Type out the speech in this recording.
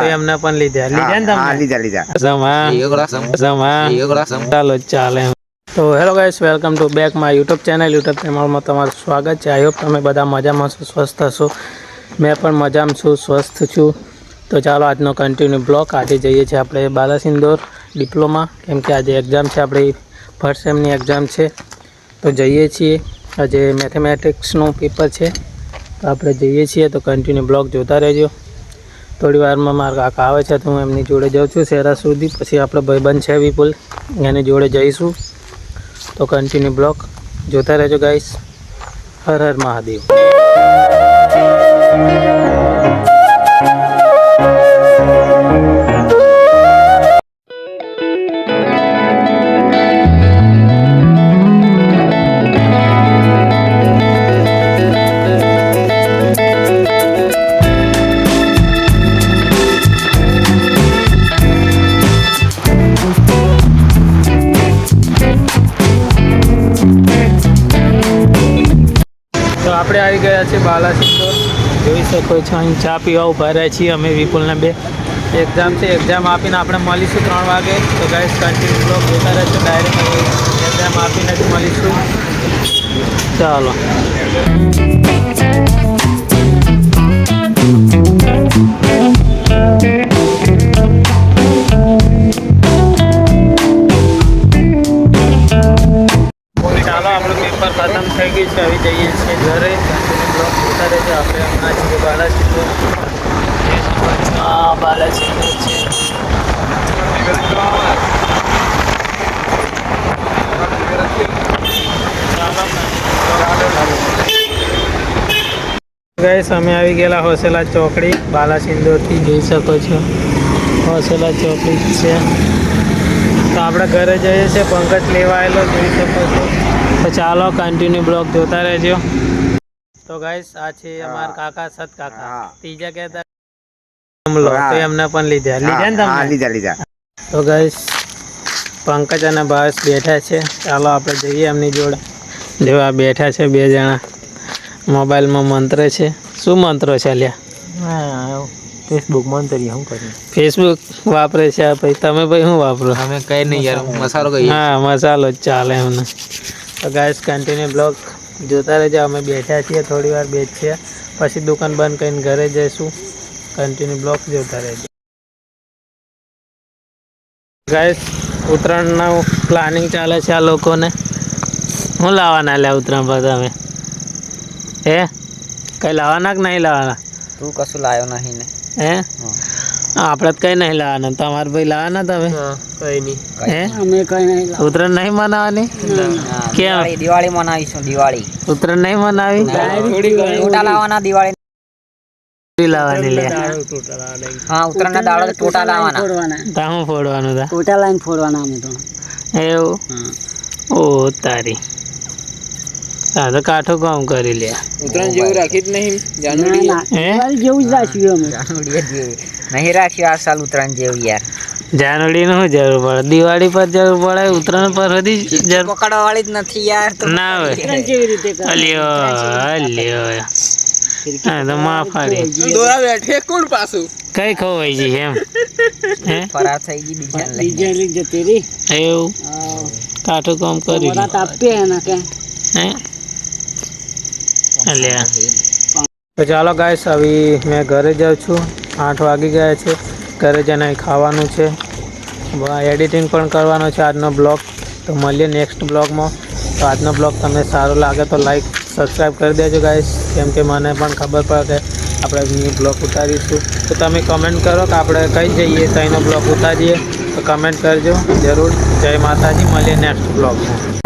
તો એમને પણ લીધા. લીધા ને હા તમે લીધા લીધા. સમા સમા ચાલો ચાલે. તો hello guys welcome to back my YouTube channel. YouTube ચેનલમાં તમારું સ્વાગત છે. આઈ હોપ તમે બધા મજામાં છો સ્વસ્થ હશો. મેં પણ મજામાં છું સ્વસ્થ છું. તો ચાલો આજનો કન્ટિન્યુ બ્લોક આજે જઈએ છીએ આપણે બાલાસિંદોર ડિપ્લોમા કેમ કે આજે એક્ઝામ છે આપણી ફર્સ્ટ સેમની એક્ઝામ છે. તો જઈએ છીએ. આજે મેથેમેટિક્સનું પેપર છે. તો આપણે જઈએ છીએ. તો કન્ટિન્યુ બ્લોગ જોતા રહેજો. થોડી વારમાં મારા કાકા આવે છે તો હું એમની જોડે જાઉં છું શહેરા સુધી. પછી આપણો ભાઈબંધ છે વિપુલ, એની જોડે જઈશું. તો કન્ટિન્યુ બ્લોક જોતા રહેજો ગાઈસ હર હર મહાદેવ. આપણે આવી ગયા છીએ બાલાસિંદોર જોઈ શકો છો, અહીં ચા પીવા ઊભા રહ્યા છીએ અમે વિપુલને બે. એક્ઝામ છે એક્ઝામ આપીને આપણે મળીશું ત્રણ વાગે. તો ગાઈસ કન્ટિન્યુ બ્લોક જોતા રહેશે ડાયરેક્ટ એક્ઝામ આપીને જ મળીશું. ચાલો. છે હવે જઈએ છીએ. ઘરે બ્લોક ઉતારે છે. આપણે હમણાં છીએ બાલાજી હા બાલાસિંદોર છે. ગઈસ, અમે આવી ગયેલા હોસેલા ચોકડી. બાલાસિંદોરથી જોઈ શકો છો. હોસેલા ચોકડી છે. તો આપણે ઘરે જઈએ છીએ. પંકજ લેવાયેલો જોઈ શકો છો. તો ચાલો કન્ટિન્યુ બ્લોગ જોતા રહેજો. તો ગાઈસ આ છે અમાર કાકા સત કાકા ત્રીજા કહેતા તો એમને પણ લીધા. લીધા ને તમે લીધા લીધા. તો ગાઈસ પંકજ અને ભાવેશ બેઠા છે. ચાલો આપણે જઈએ એમની જોડે. જેવા બેઠા છે બે જણા. મોબાઈલમાં મંત્ર છે. શું મંત્રો છે અલ્યા? ફેસબુક મંતરી શું કર્યું ફેસબુક વાપરે છે આ ભાઈ. તમે ભાઈ શું વાપરો? અમે કઈ નહીં યાર મસાલો કઈ હા મસાલો જ ચાલે એમને. તો ગાઈસ કન્ટિન્યુ બ્લોગ જોતા રહેજો અમે બેઠા છીએ થોડી વાર બેસીએ પછી દુકાન બંધ કરીને ઘરે જઈશું. કન્ટિન્યુ બ્લોક જોતા રહેજો. ગાઈસ ઉત્તરાયણનું પ્લાનિંગ ચાલે છે આ લોકોને. શું લાવવાના લે ઉત્તરાયણ પર તમે? હે? કંઈ લાવવાના કે નહીં લાવવાના? તું કશું લાવ્યો નહીં ને. હે? આપણે તો કઈ નહીં લાવવાના. તમારે ભાઈ લાવવાના તમે? કઈ નહીં. હે? ઉત્તરાયણ નહીં મનાવવાની? કેમ? દિવાળી મનાવીશું દિવાળી. ઉત્તરાયણ નહીં મનાવી? ટોટા લાવવાના દિવાળી. લાવવાની લે હા ઉત્તરાયણના દાડો ટોટા લાવવાના. તા હું ફોડવાનું તા? ટોટા લાઈન ફોડવાના અમે તો. એવું? ઓ તારી. હા તો કાઠું કામ કરી લે. ઉત્તરાયણ જેવું રાખી જ નહીં હે? જેવું જ રાખ્યું અમે. જાનુડી જેવું. નહીં રાખ્યું આ સાલ ઉત્તરાયણ જેવું યાર. જાનવડીનું નું જરૂર પડે? દિવાળી પર જરૂર પડે ઉત્તરાયણ પર હતી જરૂર પકડવા વાળી જ નથી યાર ના હોય. કેવી રીતે અલ્યો અલ્યો. હા તો માફ કરી દોરા બેઠે કોણ પાછું? કઈ ખવાઈ ગઈ એમ? હે? ફરા થઈ ગઈ બીજા લઈ બીજે લઈ જતી રી એવું? કાઠું કામ કરી વરાત આપીએ એના કે? હે? તો ચાલો ગાઈસ હવે મેં ઘરે જાઉં છું. આઠ વાગી ગયા છે. ઘરે જઈને ખાવાનું છે. એડિટિંગ પણ કરવાનો છે આજનો બ્લોગ તો મળીએ નેક્સ્ટ બ્લોગમાં તો આજનો બ્લોગ તમને સારો લાગે તો લાઈક સબસ્ક્રાઈબ કરી દેજો ગાઈસ કેમ કે મને પણ ખબર પડે કે આપણે બ્લોગ ઉતારીશું. તો તમે કમેન્ટ કરો કે આપણે કઈ જઈએ તો એનો બ્લોગ ઉતારીએ. તો કમેન્ટ કરજો જરૂર. જય માતાજી, મળીએ નેક્સ્ટ બ્લોગમાં